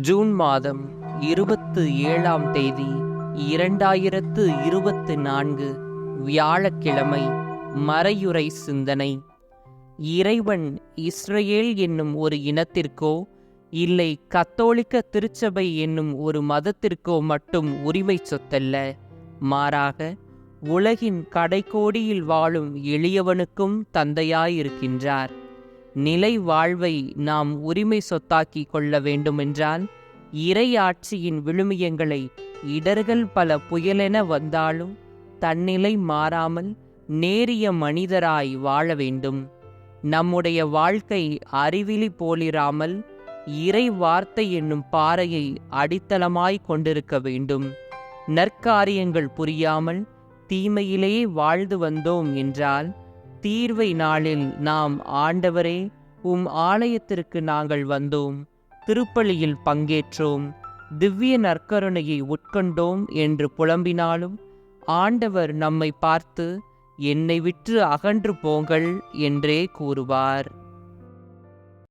June மாதம் இருபத்து ஏழாம் தேதி இரண்டாயிரத்து இருபத்து நான்கு வியாழக்கிழமை மறையுறை சிந்தனை. இறைவன் இஸ்ரேல் என்னும் ஒரு இனத்திற்கோ இல்லை கத்தோலிக்க திருச்சபை என்னும் ஒரு மதத்திற்கோ மட்டும் உரிமை சொத்தல்ல. மாறாக உலகின் கடைக்கோடியில் வாழும் எளியவனுக்கும் தந்தையாயிருக்கின்றார். நிலை வாழ்வை நாம் உரிமை சொத்தாக்கி கொள்ள வேண்டுமென்றால் இறை ஆட்சியின் விழுமியங்களை இடர்கள் பல புயலென வந்தாலும் தன்னிலை மாறாமல் நேரிய மனிதராய் வாழ வேண்டும். நம்முடைய வாழ்க்கை அறிவிலி போலிராமல் இறை வார்த்தை என்னும் பாறையை அடித்தளமாய் கொண்டிருக்க வேண்டும். நற்காரியங்கள் புரியாமல் தீமையிலேயே வாழ்ந்து வந்தோம் என்றால் தீர்வை நாளில் நாம் ஆண்டவரே உம் ஆலயத்திற்கு நாங்கள் வந்தோம் திருப்பலியில் பங்கேற்றோம் திவ்ய நற்கருணையை உட்கொண்டோம் என்று புலம்பினாலும் ஆண்டவர் நம்மை பார்த்து என்னை விற்று அகன்று போங்கள் என்றே கூறுவார்.